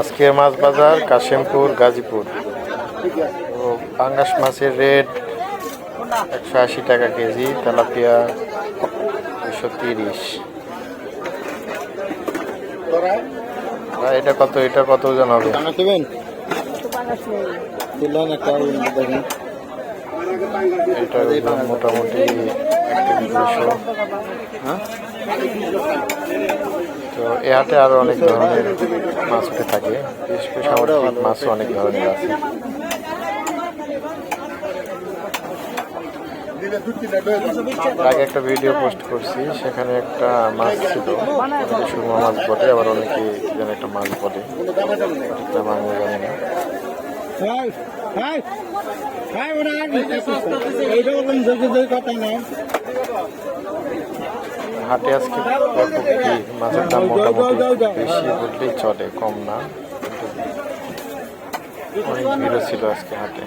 আজকে মাছ বাজার কাশিমপুর, গাজীপুর। তো পাঙ্গাস মাছের রেট একশো আশি টাকা কেজি, তেলাপিয়া দুশো তিরিশ। এটা কত? এটা কত ওজন হবে? এটা মোটামুটি দুশো হ্যাঁ তো এ আরও অনেক ধরনের মাছ উঠে থাকে। সামুদ্রিক মাছও অনেক ধরনের আছে। আগে একটা ভিডিও পোস্ট করছি, সেখানে একটা মাছ ছিল। সুরমা মাছ বলে আবার অনেকে যেন একটা মাছ বাংলা জানি না। হাটে আজকে মাছের দাম মোটামুটি বেশি বললেই চলে কম না। অনেক ভিড়ও ছিল আজকে হাটে।